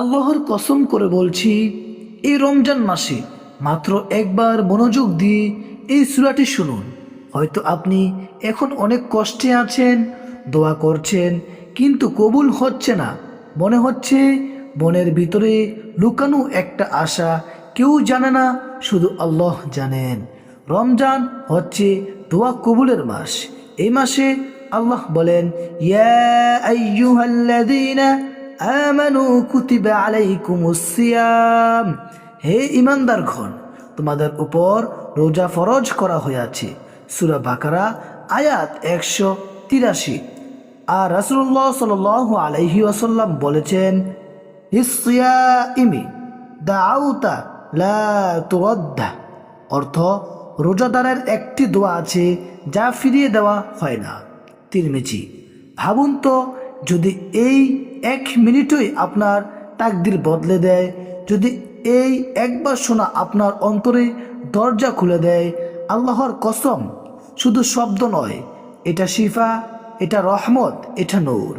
আল্লাহর কসম করে বলছি, এই রমজান মাসে মাত্র একবার মনোযোগ দিয়ে এই সূরাটি শুনুন। হয়তো আপনি এখন অনেক কষ্টে আছেন, দোয়া করছেন, কিন্তু কবুল হচ্ছে না। মনে হচ্ছে মনের ভিতরে লুকানো একটা আশা কেউ জানে না, শুধু আল্লাহ জানেন। রমজান হচ্ছে দোয়া কবুলের মাস। এই মাসে আল্লাহ বলেন, ইয়া আমানু কুতিবা আলাইকুমুস সিয়াম। হে ইমানদারগণ তোমাদের উপর রোজা ফরজ করা হয়েছে সূরা বাকারা, আয়াত একশো তিরাশি। আর রাসূলুল্লাহ সাল্লাল্লাহু আলাইহি ওয়াসাল্লাম বলেছেন ইসিয়াইমি দাউতা লা তুরদ্দা অর্থ, রোজাদারের একটি দোয়া আছে যা ফিরিয়ে দেওয়া হয় না। তিরমিজি, ভাবুন তো যদি এই এক মিনিটই আপনার তাকদির বদলে দেয়, যদি এই একবার শোনা আপনার অন্তরে দরজা খুলে দেয়, আল্লাহর কসম শুধু শব্দ নয়, এটা শিফা, এটা রহমত, এটা নূর।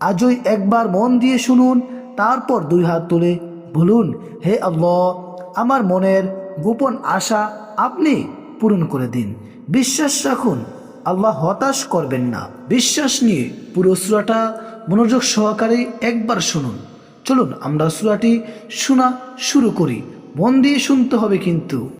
আজই একবার মন দিয়ে শুনুন, তারপর দুই হাত তুলে বলুন, হে আল্লাহ, আমার মনের গোপন আশা আপনি পূরণ করে দিন। বিশ্বাস রাখুন আল্লাহ হতাশ করবেন না। বিশ্বাস নিয়ে পুরো সুরাটা মনোযোগ সহকারে একবার শুনুন। চলুন, আমরা সুরাটি শোনা শুরু করি। মন দিয়ে শুনতে হবে কিন্তু।